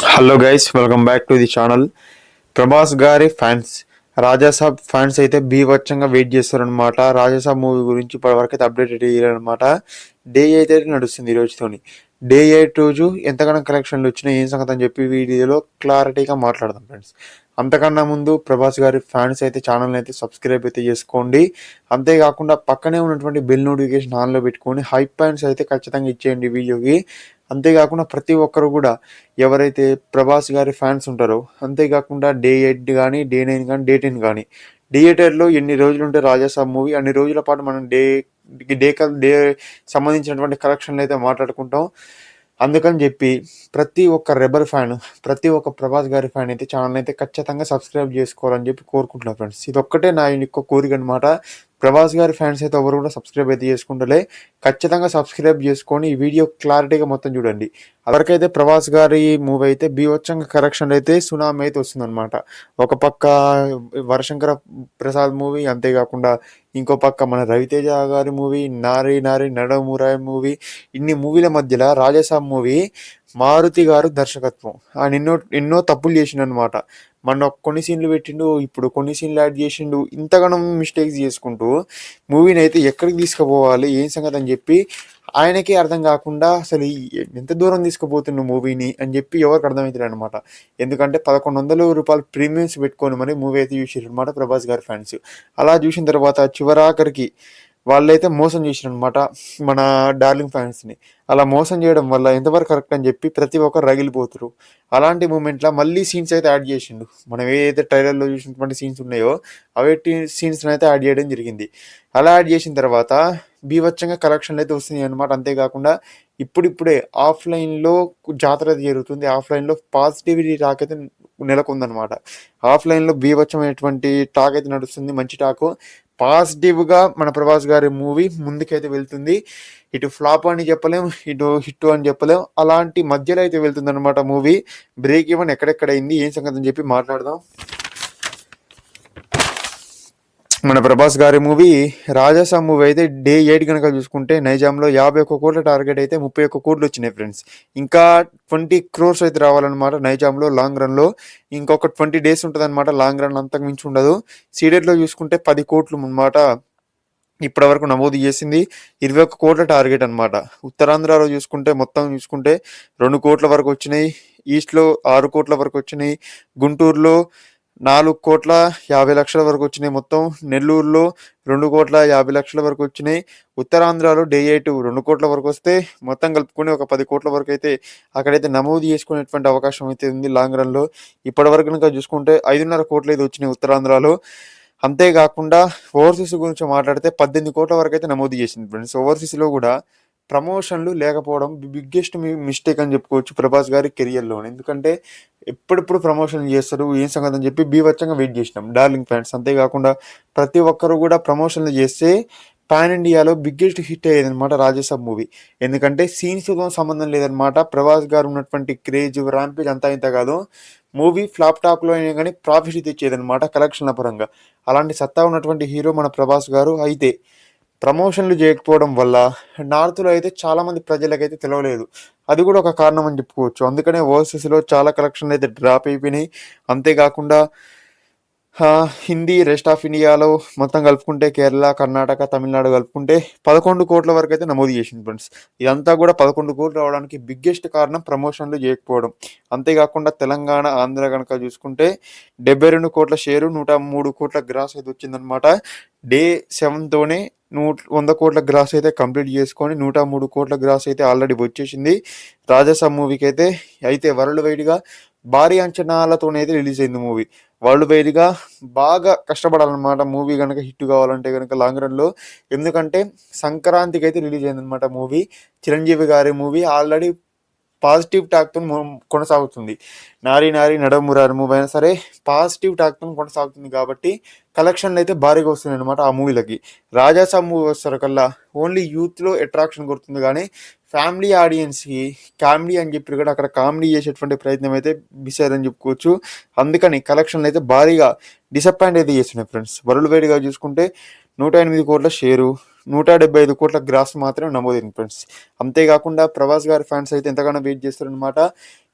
Hello guys welcome back to the channel Prabhas గారి fans Raja Saab fans అయితే బీభత్సంగా wait చేస్తారనమాట రాజాసాబ్ మూవీ గురించి ఇప్పటివరకు అయితే అప్డేట్ ఇవ్వాలన్నమాట డే ఎయిట్ అయితే నడుస్తుంది ఈ రోజుతోని. డే ఎయిట్ రోజు ఎంతగానో కలెక్షన్లు వచ్చినాయి ఏం సంగతి అని చెప్పి వీడియోలో క్లారిటీగా మాట్లాడదాం ఫ్రెండ్స్ అంతకన్నా ముందు ప్రభాస్ గారి ఫ్యాన్స్ అయితే ఛానల్ అయితే సబ్స్క్రైబ్ అయితే చేసుకోండి. అంతేకాకుండా పక్కనే ఉన్నటువంటి బెల్ నోటిఫికేషన్ ఆన్లో పెట్టుకొని హై పాయింట్స్ అయితే ఖచ్చితంగా ఇచ్చేయండి వీడియోకి. అంతేకాకుండా ప్రతి ఒక్కరు కూడా ఎవరైతే ప్రభాస్ గారి ఫ్యాన్స్ ఉంటారో అంతేకాకుండా డే ఎయిట్ కానీ డే నైన్ కానీ డే టెన్ కానీ థియేటర్లో ఎన్ని రోజులు ఉంటే రాజాసాబ్ మూవీ అన్ని రోజుల పాటు మనం డే డే డే సంబంధించినటువంటి కలెక్షన్లు అయితే మాట్లాడుకుంటాం. అందుకని చెప్పి ప్రతి ఒక్క రెబర్ ఫ్యాన్ ప్రతి ఒక్క ప్రభాస్ గారి ఫ్యాన్ అయితే ఛానల్ అయితే ఖచ్చితంగా సబ్స్క్రైబ్ చేసుకోవాలని చెప్పి కోరుకుంటున్నాను ఫ్రెండ్స్. ఇది ఒక్కటే నా యొక్క కోరిక అనమాట ప్రభాస్ గారి ఫ్యాన్స్ అయితే ఎవరు కూడా సబ్స్క్రైబ్ అయితే చేసుకుంటలే. ఖచ్చితంగా సబ్స్క్రైబ్ చేసుకొని ఈ వీడియో క్లారిటీగా మొత్తం చూడండి. ఎవరికైతే ప్రభాస్ గారి మూవీ అయితే బీవచ్చంగా కరెక్షన్ అయితే సునామీ అయితే వస్తుందన్నమాట. ఒక పక్క వరశంకర ప్రసాద్ మూవీ అంతేకాకుండా ఇంకో పక్క మన రవితేజ గారి మూవీ నారి నారి నడమురాయ్ మూవీ ఇన్ని మూవీల మధ్యలో రాజాసాబ్ మూవీ మారుతి గారు దర్శకత్వం. ఆయన ఎన్నో ఎన్నో తప్పులు చేసిండు అనమాట మొన్న కొన్ని సీన్లు పెట్టిండు ఇప్పుడు కొన్ని సీన్లు యాడ్ చేసిండు ఇంతగానం మిస్టేక్స్ చేసుకుంటూ మూవీని అయితే ఎక్కడికి తీసుకుపోవాలి ఏం సంగతి అని చెప్పి ఆయనకే అర్థం కాకుండా అసలు ఎంత దూరం తీసుకుపోతుండు మూవీని అని చెప్పి ఎవరికి అర్థమవుతుంది అనమాట ఎందుకంటే పదకొండు వందల రూపాయలు ప్రీమియమ్స్ పెట్టుకొని మరి మూవీ అయితే చూసారు అనమాట ప్రభాస్ గారి ఫ్యాన్స్. అలా చూసిన తర్వాత చివరాఖరికి వాళ్ళైతే మోసం చేసారు అనమాట మన డార్లింగ్ ఫ్యాన్స్ని. అలా మోసం చేయడం వల్ల ఎంతవరకు కరెక్ట్ అని చెప్పి ప్రతి ఒక్కరు రగిలిపోతారు అలాంటి మూమెంట్లో మళ్ళీ సీన్స్ అయితే యాడ్ చేసిండు. మనం ఏదైతే ట్రైలర్లో చూసినటువంటి సీన్స్ ఉన్నాయో అవే సీన్స్ అయితే యాడ్ చేయడం జరిగింది. అలా యాడ్ చేసిన తర్వాత బీభత్సంగా కలెక్షన్లు అయితే వస్తున్నాయి అనమాట అంతేకాకుండా ఇప్పుడిప్పుడే ఆఫ్లైన్లో జాతర జరుగుతుంది. ఆఫ్లైన్లో పాజిటివిటీ టాక్ అయితే నెలకొందనమాట ఆఫ్లైన్లో బీభత్సమైనటువంటి టాక్ అయితే నడుస్తుంది. మంచి టాక్. పాజిటివ్గా మన ప్రభాస్ గారి మూవీ ముందుకైతే వెళ్తుంది. ఇటు ఫ్లాప్ అని చెప్పలేం ఇటు హిట్ అని చెప్పలేం. అలాంటి మధ్యలో అయితే వెళ్తుంది అనమాట మూవీ. బ్రేక్ ఇవ్వని ఎక్కడెక్కడైంది ఏం సంగతి అని చెప్పి మాట్లాడదాం. మన ప్రభాస్ గారి మూవీ రాజాసా మూవీ అయితే డే ఎయిట్ కనుక చూసుకుంటే నైజాంలో యాభై ఒక్క కోట్ల టార్గెట్ అయితే ముప్పై ఒక్క కోట్లు వచ్చినాయి ఫ్రెండ్స్. ఇంకా ట్వంటీ క్రోర్స్ అయితే రావాలన్నమాట నైజాంలో లాంగ్ రన్లో. ఇంకొక ట్వంటీ డేస్ ఉంటుంది అనమాట లాంగ్ రన్ అంతకు మించి ఉండదు. సీడెడ్లో చూసుకుంటే పది కోట్లు అనమాట ఇప్పటి వరకు నమోదు చేసింది. ఇరవై ఒక్క కోట్ల టార్గెట్ అనమాట ఉత్తరాంధ్రలో చూసుకుంటే మొత్తం చూసుకుంటే రెండు కోట్ల వరకు వచ్చినాయి. ఈస్ట్లో ఆరు కోట్ల వరకు వచ్చినాయి. గుంటూరులో నాలుగు కోట్ల యాభై లక్షల వరకు వచ్చినాయి మొత్తం. నెల్లూరులో రెండు కోట్ల యాభై లక్షల వరకు వచ్చినాయి. ఉత్తరాంధ్రలో డే ఎయిట్ రెండు కోట్ల వరకు వస్తే మొత్తం కలుపుకొని ఒక పది కోట్ల వరకు అయితే అక్కడైతే నమోదు చేసుకునేటువంటి అవకాశం అయితే ఉంది లాంగ్ రన్లో. ఇప్పటి వరకు కనుక చూసుకుంటే ఐదున్నర కోట్లు అయితే వచ్చినాయి ఉత్తరాంధ్రలో. అంతేకాకుండా ఓవర్సీస్ గురించి మాట్లాడితే పద్దెనిమిది కోట్ల వరకు అయితే నమోదు చేసింది ఫ్రెండ్స్. ఓవర్సీస్లో కూడా ప్రమోషన్లు లేకపోవడం బిగ్గెస్ట్ మిస్టేక్ అని చెప్పుకోవచ్చు ప్రభాస్ గారి కెరియర్లో ఎందుకంటే ఎప్పుడెప్పుడు ప్రమోషన్ చేస్తారు ఏం సంగతి అని చెప్పి బీవచ్చంగా వెయిట్ చేసినాం. డార్లింగ్ ఫ్యాన్స్ అంతేకాకుండా ప్రతి ఒక్కరు కూడా ప్రమోషన్లు చేస్తే పాన్ ఇండియాలో బిగ్గెస్ట్ హిట్ అయ్యేదనమాట రాజసాబ్ మూవీ. ఎందుకంటే సీన్స్తో సంబంధం లేదనమాట ప్రభాస్ గారు ఉన్నటువంటి క్రేజ్ ర్యాంపేజ్ అంతా ఇంత కాదు. మూవీ ఫ్లాప్ టాప్లో అయినా కానీ ప్రాఫిట్ తెచ్చేదనమాట కలెక్షన్ల పరంగా. అలాంటి సత్తా ఉన్నటువంటి హీరో మన ప్రభాస్ గారు అయితే. ప్రమోషన్లు చేయకపోవడం వల్ల నార్త్లో అయితే చాలామంది ప్రజలకైతే తెలవలేదు. అది కూడా ఒక కారణం అని చెప్పుకోవచ్చు. అందుకనే ఓవర్సీస్లో చాలా కలెక్షన్లు అయితే డ్రాప్ అయిపోయినాయి. అంతేకాకుండా హిందీ రెస్ట్ ఆఫ్ ఇండియాలో మొత్తం కలుపుకుంటే కేరళ కర్ణాటక తమిళనాడు కలుపుకుంటే పదకొండు కోట్ల వరకు అయితే నమోదు చేసింది ఫ్రెండ్స్. ఇదంతా కూడా పదకొండు కోట్లు రావడానికి బిగ్గెస్ట్ కారణం ప్రమోషన్లు చేయకపోవడం. అంతేకాకుండా తెలంగాణ ఆంధ్ర కనుక చూసుకుంటే డెబ్బై రెండు కోట్ల షేరు నూట మూడు కోట్ల గ్రాస్ అయితే వచ్చిందనమాట డే సెవెన్తోనే నూట వంద కోట్ల గ్రాస్ అయితే కంప్లీట్ చేసుకొని నూట మూడు కోట్ల గ్రాస్ అయితే ఆల్రెడీ వచ్చేసింది. రాజసా మూవీకి అయితే అయితే వరల్డ్ వైడ్గా భారీ అంచనాలతోనైతే రిలీజ్ అయింది మూవీ. వరల్డ్ వైడ్గా బాగా కష్టపడాలన్నమాట మూవీ కనుక హిట్ కావాలంటే కనుక లాంగ్ రన్లో. ఎందుకంటే సంక్రాంతికి అయితే రిలీజ్ అయిందనమాట మూవీ. చిరంజీవి గారి మూవీ ఆల్రెడీ పాజిటివ్ టాక్తో కొనసాగుతుంది. నారి నారి నడమురారి మూవీ అయినా సరే పాజిటివ్ టాక్తో కొనసాగుతుంది కాబట్టి కలెక్షన్లు అయితే భారీగా వస్తుంది అనమాట ఆ మూవీలకి. రాజాసాబ్ మూవీ వస్తారు కల్లా ఓన్లీ యూత్లో అట్రాక్షన్ కొడుతుంది కానీ ఫ్యామిలీ ఆడియన్స్కి కామెడీ అని చెప్పి కూడా అక్కడ కామెడీ చేసేటువంటి ప్రయత్నం అయితే మిస్ అయ్యారని చెప్పుకోవచ్చు. అందుకని కలెక్షన్లు అయితే భారీగా డిసప్పాయింట్ అయితే చేస్తున్నాయి ఫ్రెండ్స్. వరల్డ్ వైడ్గా చూసుకుంటే నూట ఎనిమిది కోట్ల షేరు నూట డెబ్బై ఐదు కోట్ల గ్రాస్ మాత్రమే నమోదైంది ఫ్రెండ్స్. అంతేకాకుండా ప్రభాస్ గారి ఫ్యాన్స్ అయితే ఎంతగానో వెయిట్ చేస్తారనమాట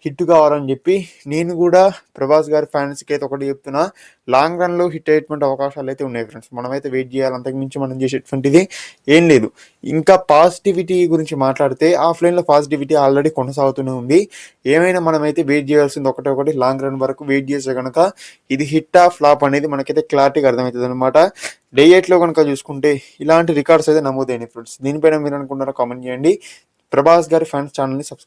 హిట్ కావాలని చెప్పి నేను కూడా ప్రభాస్ గారి ఫ్యాన్స్కి అయితే ఒకటి చెప్తున్నా. లాంగ్ రన్లో హిట్ అయ్యేటువంటి అవకాశాలు అయితే ఉన్నాయి ఫ్రెండ్స్. మనమైతే వెయిట్ చేయాలి. అంతకుమించి మనం చేసేటువంటిది ఏం లేదు. ఇంకా పాజిటివిటీ గురించి మాట్లాడితే ఆఫ్లైన్లో పాజిటివిటీ ఆల్రెడీ కొనసాగుతూనే ఉంది. ఏమైనా మనమైతే వెయిట్ చేయాల్సింది ఒకటి ఒకటి లాంగ్ రన్ వరకు వెయిట్ చేస్తే కనుక ఇది హిట్ ఆ ఫ్లాప్ అనేది మనకైతే క్లారిటీగా అర్థమవుతుంది అనమాట డే ఎయిట్లో కనుక చూసుకుంటే ఇలాంటి రికార్డ్స్ అయితే నమోదైనాయి ఫ్రెండ్స్ దీనిపైన మీరు అనుకుంటారో కామెంట్ చేయండి. ప్రభాస్ గారి ఫ్యాన్స్ ఛానల్ని సబ్స్క్రైబ్